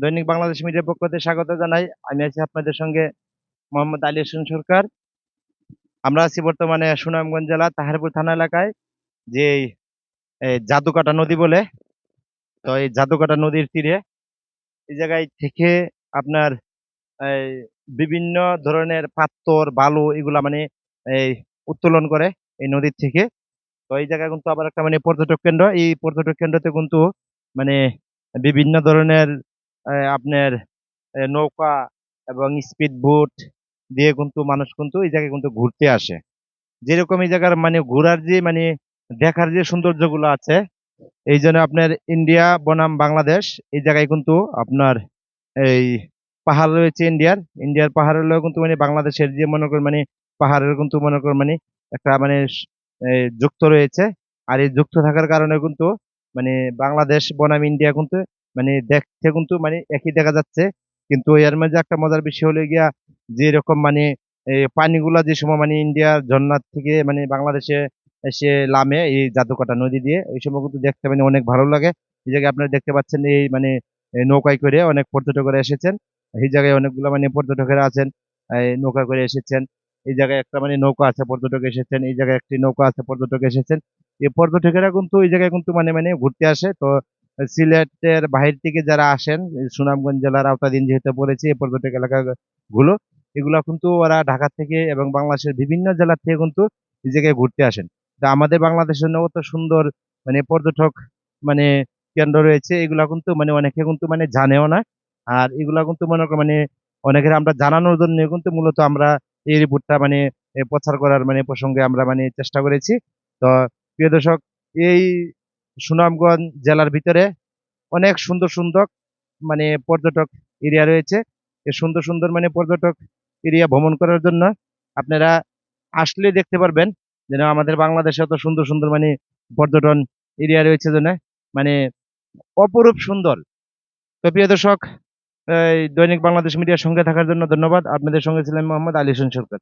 দৈনিক বাংলাদেশ মিডিয়ার পক্ষ থেকে স্বাগত জানাই। আমি আছি আপনাদের সঙ্গে মোহাম্মদ আলী হোসেন সরকার। আমরা আছি বর্তমানে সুনামগঞ্জ জেলা তাহারপুর থানা এলাকায়, যে জাদুকাটা নদী বলে। তো এই জাদুকাটা নদীর তীরে এই জায়গায় থেকে আপনার বিভিন্ন ধরনের পাথর, বালু এগুলা মানে এই উত্তোলন করে এই নদীর থেকে। তো এই জায়গায় কিন্তু আবার একটা মানে পর্যটক কেন্দ্র। এই পর্যটক কেন্দ্রতে কিন্তু মানে বিভিন্ন ধরনের আপনার নৌকা এবং স্পিড বোট দিয়ে কিন্তু মানুষ কিন্তু এই জায়গায় কিন্তু ঘুরতে আসে। যেরকম এই জায়গার মানে ঘোরার যে মানে দেখার যে সৌন্দর্যগুলো আছে, এই জন্য আপনার ইন্ডিয়া বনাম বাংলাদেশ এই জায়গায় কিন্তু আপনার এই পাহাড় রয়েছে ইন্ডিয়ার ইন্ডিয়ার পাহাড় হলেও কিন্তু মানে বাংলাদেশের যে মনে করেন মানে পাহাড়ের কিন্তু মনে করেন মানে একটা মানে যুক্ত রয়েছে। আর এই যুক্ত থাকার কারণে কিন্তু মানে বাংলাদেশ, বনাম ইন্ডিয়া কিন্তু মানে দেখতে কিন্তু মানে একই দেখা যাচ্ছে। কিন্তু এর মাঝে একটা মজার বিষয় হলো গিয়া যে এরকম মানে পানিগুলা যে সময় মানে ইন্ডিয়ার ঝর্ণার থেকে মানে বাংলাদেশে এসে লামে এই জাদুকাটা নদী দিয়ে, এই সময় কিন্তু দেখতে মানে অনেক ভালো লাগে। এই জায়গায় আপনারা দেখতে পাচ্ছেন এই মানে নৌকায় করে অনেক পর্যটকরা এসেছেন। এই জায়গায় অনেকগুলো মানে পর্যটকেরা আছেন নৌকা করে এসেছেন। এই জায়গায় একটা মানে নৌকা আছে, পর্যটক এসেছেন। এই জায়গায় একটি নৌকা আছে, পর্যটক এসেছেন। এই পর্যটকেরা কিন্তু এই জায়গায় কিন্তু মানে মানে ঘুরতে আসে। তো সিলেটের বাহির থেকে যারা আসেন সুনামগঞ্জ জেলার আওতাধীন যেহেতু পড়েছে এই পর্যটক এলাকাগুলো এগুলা কিন্তু ওরা ঢাকা থেকে এবং বাংলাদেশের বিভিন্ন জেলা থেকে কিন্তু এই জায়গায় ঘুরতে আসেন। তা আমাদের বাংলাদেশের অত সুন্দর মানে পর্যটক মানে কেন্দ্র রয়েছে, এগুলা কিন্তু মানে অনেকে কিন্তু মানে জানেও না। আর এগুলা কিন্তু মনে মানে অনেকের আমরা জানানোর জন্য কিন্তু মূলত আমরা এই রিপোর্টটা মানে প্রচার করার মানে প্রসঙ্গে আমরা মানে চেষ্টা করেছি। তো প্রিয় দর্শক, এই সুনামগঞ্জ জেলার ভিতরে অনেক সুন্দর সুন্দর মানে পর্যটক এরিয়া রয়েছে। এই সুন্দর সুন্দর মানে পর্যটক এরিয়া ভ্রমণ করার জন্য আপনারা আসলে দেখতে পারবেন যেন আমাদের বাংলাদেশে এত সুন্দর সুন্দর মানে পর্যটন এরিয়া রয়েছে জন্য মানে অপরূপ সুন্দর। তো প্রিয় দর্শক দৈনিক বাংলাদেশ মিডিয়ার সঙ্গে থাকার জন্য ধন্যবাদ। আপনাদের সঙ্গে ছিলেন মোহাম্মদ আলী হোসেন সরকার।